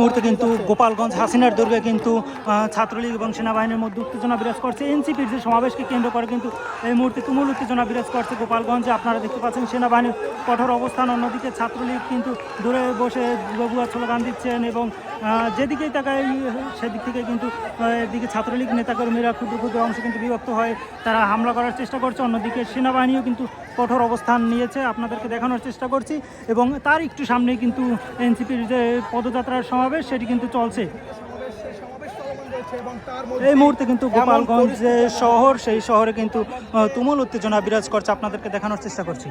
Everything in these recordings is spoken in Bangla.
মুহূর্তে কিন্তু গোপালগঞ্জ হাসিনার দুর্গে কিন্তু ছাত্রলীগ এবং সেনাবাহিনীর মধ্যে উত্তেজনা বিরাজ করছে। এনসিপির যে সমাবেশকে কেন্দ্র করে কিন্তু এই মুহূর্তে তুমুল উত্তেজনা বিরাজ করছে গোপালগঞ্জে। আপনারা দেখতে পাচ্ছেন সেনাবাহিনীর কঠোর অবস্থান। অন্যদিকে ছাত্রলীগ কিন্তু দূরে বসে বগুয়া স্লোগান দিচ্ছেন এবং যেদিকেই তাকাই সেদিক থেকে কিন্তু এদিকে ছাত্রলীগ নেতাকর্মীরা ক্ষুদ্র ক্ষুদ্র অংশ কিন্তু বিভক্ত হয় তারা হামলা করার চেষ্টা করছে। অন্যদিকে সেনাবাহিনীও কিন্তু কঠোর অবস্থান নিয়েছে। আপনাদেরকে দেখানোর চেষ্টা করছি এবং তার একটু সামনেই কিন্তু এনসিপির যে পদযাত্রার সমাবেশ সেটি কিন্তু চলছে। এই মুহূর্তে কিন্তু গোপালগঞ্জ যে শহর সেই শহরে কিন্তু তুমুল উত্তেজনা বিরাজ করছে। আপনাদেরকে দেখানোর চেষ্টা করছি।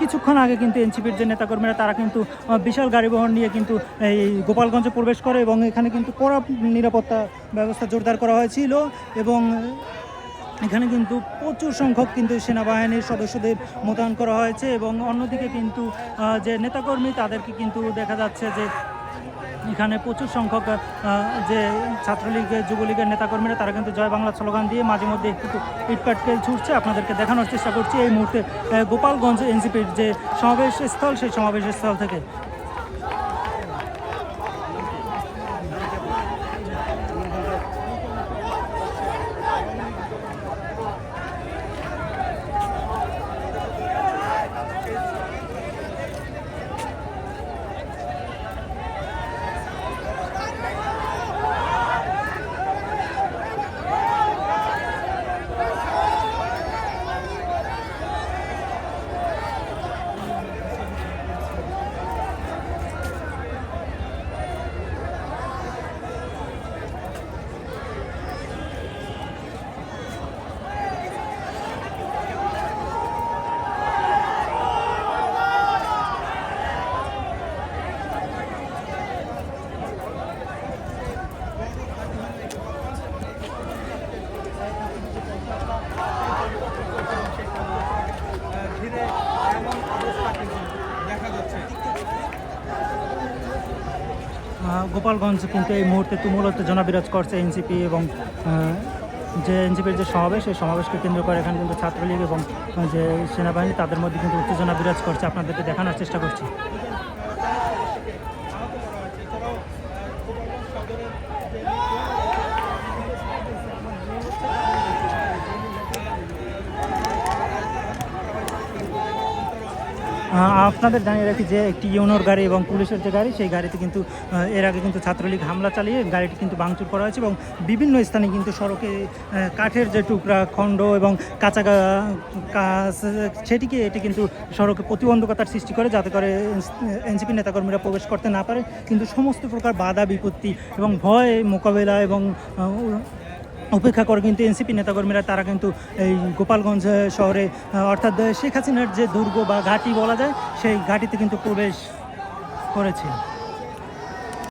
কিছুক্ষণ আগে কিন্তু এনসিপির যে নেতাকর্মীরা তারা কিন্তু বিশাল গাড়ি বহর নিয়ে কিন্তু এই গোপালগঞ্জে প্রবেশ করে এবং এখানে কিন্তু কড়া নিরাপত্তা ব্যবস্থা জোরদার করা হয়েছিল এবং এখানে কিন্তু প্রচুর সংখ্যক কিন্তু সেনাবাহিনীর সদস্যদের মোতায়েন করা হয়েছে এবং অন্যদিকে কিন্তু যে নেতাকর্মী তাদেরকে কিন্তু দেখা যাচ্ছে যে এখানে প্রচুর সংখ্যক যে ছাত্রলীগের যুবলীগের নেতাকর্মীরা, তারা কিন্তু জয় বাংলা স্লোগান দিয়ে মাঝে মধ্যে একটু ইটপাটকেল ছুটছে আপনাদেরকে দেখানোর চেষ্টা করছি, এই মুহূর্তে গোপালগঞ্জ এনসিপির যে সমাবেশ স্থল, সেই সমাবেশ স্থল থেকে গোপালগঞ্জ, কিন্তু এই মুহূর্তে তুমুল উত্তেজনা বিরাজ করছে এনসিপি এবং যে এনসিপির যে সমাবেশ, সেই সমাবেশকে কেন্দ্র করে এখানে কিন্তু ছাত্রলীগ এবং যে সেনাবাহিনী, তাদের মধ্যে কিন্তু উত্তেজনা বিরাজ করছে। আপনাদেরকে দেখানোর চেষ্টা করছি। আপনাদের জানিয়ে রাখি যে একটি ইউনোর গাড়ি এবং পুলিশের যে গাড়ি, সেই গাড়িতে কিন্তু এর আগে কিন্তু ছাত্রলীগ হামলা চালিয়ে গাড়িটি কিন্তু ভাঙচুর করা হয়েছে এবং বিভিন্ন স্থানে কিন্তু সড়কে কাঠের যে টুকরা, খণ্ড এবং কাঁচা সেটিকে, এটি কিন্তু সড়কে প্রতিবন্ধকতার সৃষ্টি করে, যাতে করে এনসিপি নেতাকর্মীরা প্রবেশ করতে না পারে। কিন্তু সমস্ত প্রকার বাধা, বিপত্তি এবং ভয় মোকাবেলা এবং উপেক্ষা করে কিন্তু এনসিপি নেতাকর্মীরা, তারা কিন্তু এই গোপালগঞ্জ শহরে অর্থাৎ শেখ হাসিনার যে দুর্গ বা ঘাঁটি বলা যায়, সেই ঘাঁটিতে কিন্তু প্রবেশ করেছে।